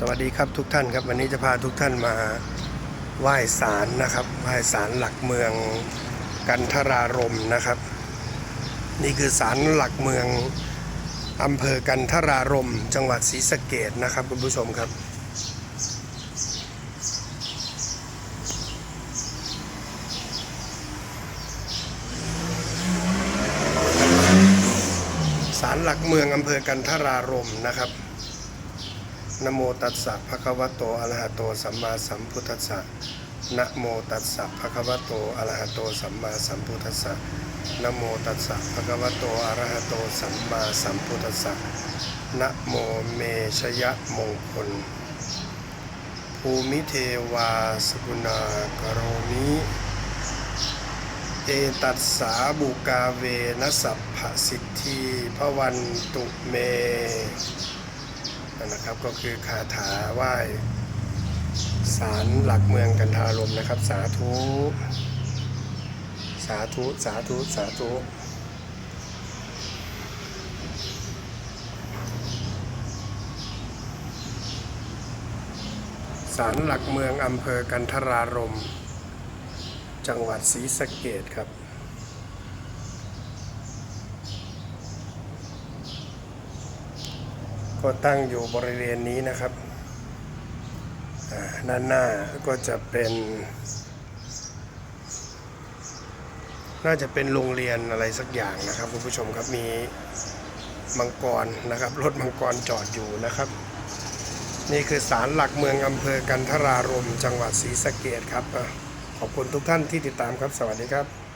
สวัสดีครับทุกท่านครับวันนี้จะพาทุกท่านมาไหว้ศาลนะครับไหว้ศาลหลักเมืองกันทรารมนะครับ นี่คือศาลหลักเมืองอำเภอกันทรารมจังหวัดศรีสะเกดนะครับคุณผู้ชมครับ ศาลหลักเมืองอำเภอกันทรารมนะครับ นโมตัสสะภะคะวะโตอะระหะโตสัมมาสัมพุทธัสสะนะโมตัสสะภะคะวะโตอะระหะโตสัมมาสัมพุทธัสสะนะโมตัสสะภะคะวะโตอะระหะโตสัมมาสัมพุทธัสสะนะโมเมชยะมงคล ภูมิเทวาสกุณากโรมิเอตัสสาบุกาเวนะสัพพสิทธิพะวันตุเม นะครับ ก็คือคาถาไหว้ศาลหลักเมืองกันทารมนะครับ สาธุ สาธุ สาธุ สาธุศาลหลักเมืองอำเภอกันทรารม จังหวัดศรีสะเกดครับ ก็ตั้งอยู่บริเวณนี้นะครับด้านหน้าก็จะเป็น น่าจะเป็นโรงเรียนอะไรสักอย่างนะครับคุณผู้ชมครับมีมังกรนะครับรถมังกรจอดอยู่นะครับ นี่คือศาลหลักเมืองอำเภอกันทรารมจังหวัดศรีสะเกดครับ ขอบคุณทุกท่านที่ติดตามครับ สวัสดีครับ